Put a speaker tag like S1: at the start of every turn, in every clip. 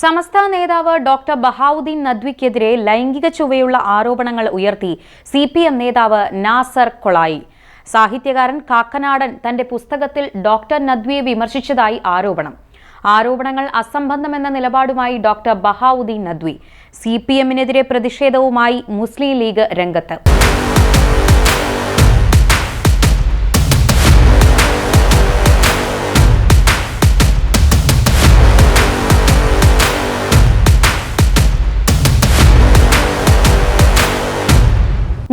S1: സമസ്ത നേതാവ് ഡോക്ടർ ബഹാവുദ്ദീൻ നദ്വിക്കെതിരെ ലൈംഗിക ചുവയുള്ള ആരോപണങ്ങൾ ഉയർത്തി സി പി എം നേതാവ് നാസർ കൊളായി. സാഹിത്യകാരൻ കാക്കനാടൻ തന്റെ പുസ്തകത്തിൽ ഡോക്ടർ നദ്വിയെ വിമർശിച്ചതായി ആരോപണം. ആരോപണങ്ങൾ അസംബന്ധമെന്ന നിലപാടുമായി doctor Bahauddin Nadvi. C P എമ്മിനെതിരെ പ്രതിഷേധവുമായി മുസ്ലിം ലീഗ് രംഗത്ത്.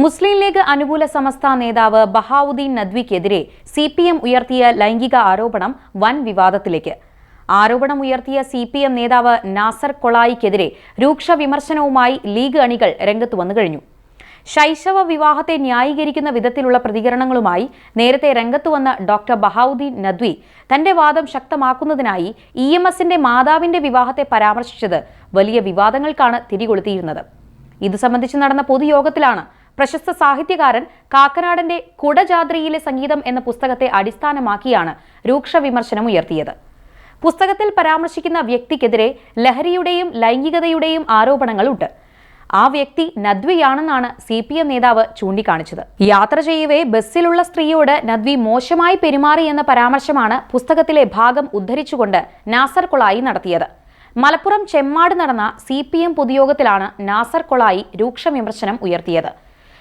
S1: മുസ്ലിം ലീഗ് അനുകൂല സമസ്ത നേതാവ് ബഹാവുദ്ദീൻ നദ്വിക്കെതിരെ സി പി എം ഉയർത്തിയ ലൈംഗിക ആരോപണം വൻ വിവാദത്തിലേക്ക്. ആരോപണം ഉയർത്തിയ സി പി എം നേതാവ് നാസർ കൊളായിക്കെതിരെ രൂക്ഷ വിമർശനവുമായി ലീഗ് അണികൾ രംഗത്ത് വന്നു കഴിഞ്ഞു. ശൈശവ വിവാഹത്തെ ന്യായീകരിക്കുന്ന വിധത്തിലുള്ള പ്രതികരണങ്ങളുമായി നേരത്തെ രംഗത്തു വന്ന ഡോക്ടർ ബഹാവുദ്ദീൻ നദ്വി തന്റെ വാദം ശക്തമാക്കുന്നതിനായി ഇ എം എസിന്റെ മാതാവിന്റെ വിവാഹത്തെ പരാമർശിച്ചത് വലിയ വിവാദങ്ങൾക്കാണ് തിരികൊളുത്തിയിരുന്നത്. ഇത് സംബന്ധിച്ച് നടന്ന പൊതുയോഗത്തിലാണ് പ്രശസ്ത സാഹിത്യകാരൻ കാക്കനാടന്റെ കുടജാദ്രിയിലെ സംഗീതം എന്ന പുസ്തകത്തെ അടിസ്ഥാനമാക്കിയാണ് രൂക്ഷ വിമർശനം ഉയർത്തിയത്. പുസ്തകത്തിൽ പരാമർശിക്കുന്ന വ്യക്തിക്കെതിരെ ലഹരിയുടെയും ലൈംഗികതയുടെയും ആരോപണങ്ങളുണ്ട്. ആ വ്യക്തി നദ്വിയാണെന്നാണ് സി പി എം നേതാവ് ചൂണ്ടിക്കാണിച്ചത്. യാത്ര ചെയ്യവേ ബസ്സിലുള്ള സ്ത്രീയോട് നദ്വി മോശമായി പെരുമാറി എന്ന പരാമർശമാണ് പുസ്തകത്തിലെ ഭാഗം ഉദ്ധരിച്ചുകൊണ്ട് നാസർ കൊളായി നടത്തിയത്. മലപ്പുറം ചെമ്മാട് നടന്ന സി പി എം പൊതുയോഗത്തിലാണ് നാസർ കൊളായി രൂക്ഷ വിമർശനം ഉയർത്തിയത്.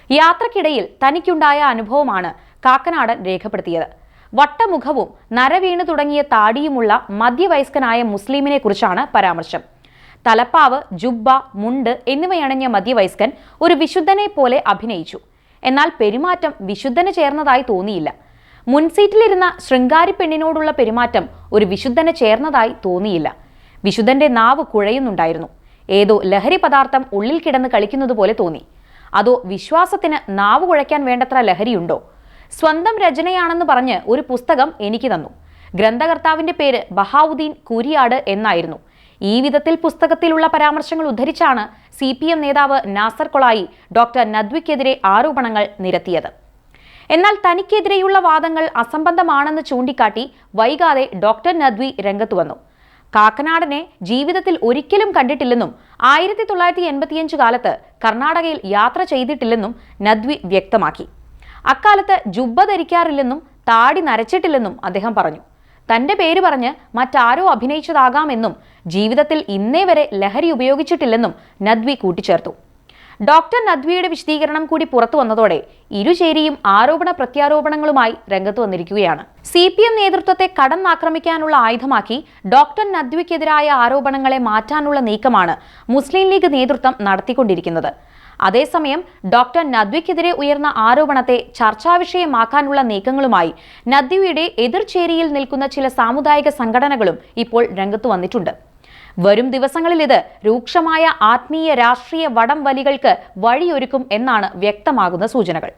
S1: യാത്രക്കിടയിൽ തനിക്കുണ്ടായ അനുഭവമാണ് കാക്കനാടൻ രേഖപ്പെടുത്തിയത്. വട്ടമുഖവും നരവീണു തുടങ്ങിയ താടിയുമുള്ള മധ്യവയസ്കനായ മുസ്ലിമിനെ കുറിച്ചാണ് പരാമർശം. തലപ്പാവ് ജുബ്ബ മുണ്ട് എന്നിവയണഞ്ഞ മധ്യവയസ്കൻ ഒരു വിശുദ്ധനെ പോലെ അഭിനയിച്ചു. എന്നാൽ പെരുമാറ്റം വിശുദ്ധന് ചേർന്നതായി തോന്നിയില്ല. മുൻസീറ്റിലിരുന്ന ശൃംഗാരി പെണ്ണിനോടുള്ള പെരുമാറ്റം ഒരു വിശുദ്ധന് ചേർന്നതായി തോന്നിയില്ല. വിശുദ്ധന്റെ നാവ് കുഴയുന്നുണ്ടായിരുന്നു. ഏതോ ലഹരി പദാർത്ഥം ഉള്ളിൽ കിടന്ന് കളിക്കുന്നത് പോലെ തോന്നി. അതോ വിശ്വാസത്തിന് നാവ് കുഴയ്ക്കാൻ വേണ്ടത്ര ലഹരിയുണ്ടോ? സ്വന്തം രചനയാണെന്ന് പറഞ്ഞ് ഒരു പുസ്തകം എനിക്ക് തന്നു. ഗ്രന്ഥകർത്താവിന്റെ പേര് ബഹാവുദ്ദീൻ കുരിയാട് എന്നായിരുന്നു. ഈ വിധത്തിൽ പുസ്തകത്തിലുള്ള പരാമർശങ്ങൾ ഉദ്ധരിച്ചാണ് സി പി എം നേതാവ് നാസർ കൊളായി ഡോക്ടർ നദ്വിക്കെതിരെ ആരോപണങ്ങൾ നിരത്തിയത്. എന്നാൽ തനിക്കെതിരെയുള്ള വാദങ്ങൾ അസംബന്ധമാണെന്ന് ചൂണ്ടിക്കാട്ടി വൈകാതെ ഡോക്ടർ നദ്വി രംഗത്തു വന്നു. കാക്കനാടനെ ജീവിതത്തിൽ ഒരിക്കലും കണ്ടിട്ടില്ലെന്നും ആയിരത്തി തൊള്ളായിരത്തി എൺപത്തിയഞ്ച് കാലത്ത് കർണാടകയിൽ യാത്ര ചെയ്തിട്ടില്ലെന്നും നദ്വി വ്യക്തമാക്കി. അക്കാലത്ത് ജുബ്ബ ധരിക്കാറില്ലെന്നും താടി നരച്ചിട്ടില്ലെന്നും അദ്ദേഹം പറഞ്ഞു. തന്റെ പേര് പറഞ്ഞ് മറ്റാരോ അഭിനയിച്ചതാകാമെന്നും ജീവിതത്തിൽ ഇന്നേ വരെ ലഹരി ഉപയോഗിച്ചിട്ടില്ലെന്നും നദ്വി കൂട്ടിച്ചേർത്തു. ഡോക്ടർ നദ്വിയുടെ വിശദീകരണം കൂടി പുറത്തു വന്നതോടെ ഇരുചേരിയും ആരോപണ പ്രത്യാരോപണങ്ങളുമായി രംഗത്ത് വന്നിരിക്കുകയാണ്. സി പി എം നേതൃത്വത്തെ കടന്നാക്രമിക്കാനുള്ള ആയുധമാക്കി ഡോക്ടർ നദ്വിക്കെതിരായ ആരോപണങ്ങളെ മാറ്റാനുള്ള നീക്കമാണ് മുസ്ലിം ലീഗ് നേതൃത്വം നടത്തിക്കൊണ്ടിരിക്കുന്നത്. അതേസമയം ഡോക്ടർ നദ്വിക്കെതിരെ ഉയർന്ന ആരോപണത്തെ ചർച്ചാവിഷയമാക്കാനുള്ള നീക്കങ്ങളുമായി നദ്വിയുടെ എതിർചേരിയിൽ നിൽക്കുന്ന ചില സാമുദായിക സംഘടനകളും ഇപ്പോൾ രംഗത്ത് വന്നിട്ടുണ്ട്. വരും ദിവസങ്ങളിൽ ഇത് രൂക്ഷമായ ആത്മീയ രാഷ്ട്രീയ വടം വലികൾക്ക് വഴിയൊരുക്കും എന്നാണ് വ്യക്തമാകുന്ന സൂചനകൾ.